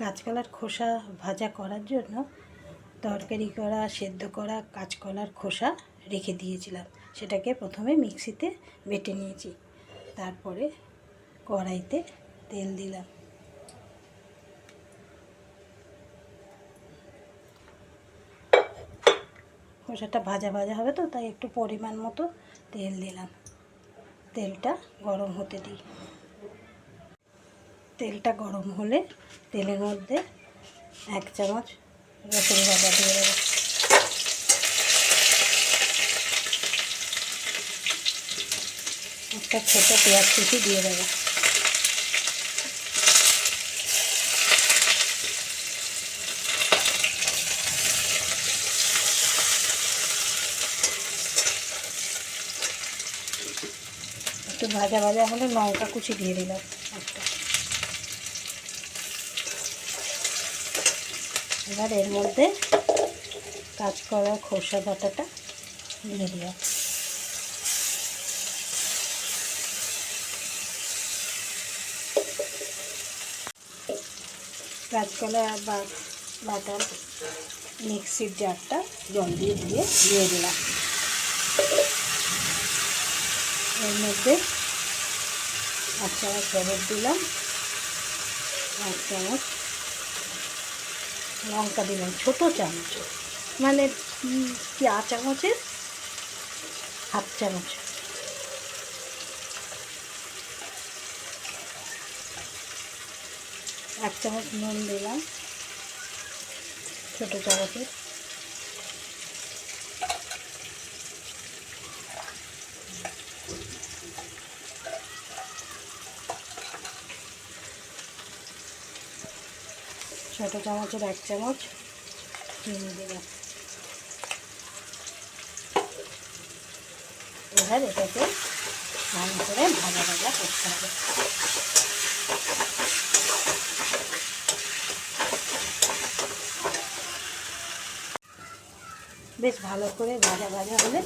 কাঁচকলার খোসা ভাজা করার জন্য তরকারি করা, সেদ্ধ করা কাঁচকলার খোসা রেখে দিয়েছিলাম। সেটাকে প্রথমে মিক্সিতে বেটে নিয়েছি। তারপরে কড়াইতে তেল দিলাম। খোসাটা ভাজা ভাজা হবে তো, তাই একটু পরিমাণ মতো তেল দিলাম। তেলটা গরম হতে দিই। তেলটা গরম হলে তেলের মধ্যে এক চামচ রসুন ভাজা দিয়ে দেবো। একটা ছোটো পেঁয়াজ কুচি দিয়ে দেবো। একটু ভাজা ভাজা হলে লঙ্কা কুচি দিয়ে দিলাম। একটা এবার এর মধ্যে কাঁচকলা খোসা বাটাটা দিয়ে দিলাম। কাঁচকলা বা বাটার মিক্সির জারটা জল দিয়ে দিয়ে দিয়ে দিলাম। এর মধ্যে এক চামচ হলুদ দিলাম, এক চামচ লঙ্কা দিলাম ছোটো চামচ। মানে কি চা চামচের? হাফ চামচ। এক চামচ নুন দিলাম, ছোটো চামচের। ছোটো চামচের এক চামচ চিনি দিলাম এবার এটাকে ভালো করে ভাজা ভাজা করতে হবে। বেশ ভালো করে ভাজা ভাজা হলে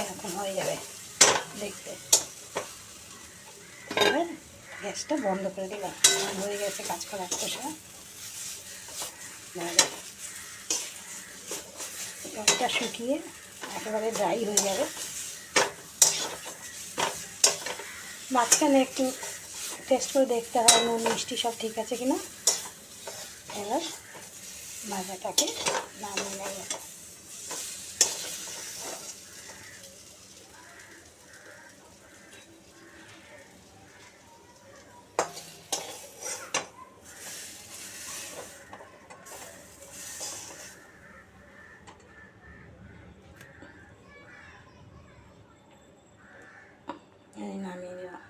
এরকম হয়ে যাবে দেখতে। গ্যাসটা বন্ধ করে দিলাম। হয়ে গেছে কাজ খোসা এবারে জলটা শুকিয়ে একেবারে ড্রাই হয়ে যাবে। মাঝখানে একটু টেস্ট করে দেখতে হয় নুন, মিষ্টি সব ঠিক আছে কিনা। এবার ভাজাটাকে নামিয়ে নেব এই নামিয়ে দিলাম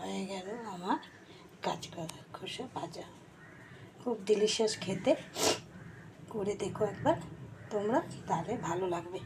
হয়ে গেল আমার কাজ করা খোসা ভাজা। খুব ডিলিশিয়াস খেতে। করে দেখো একবার, তোমরা তাহলে ভালো লাগবে।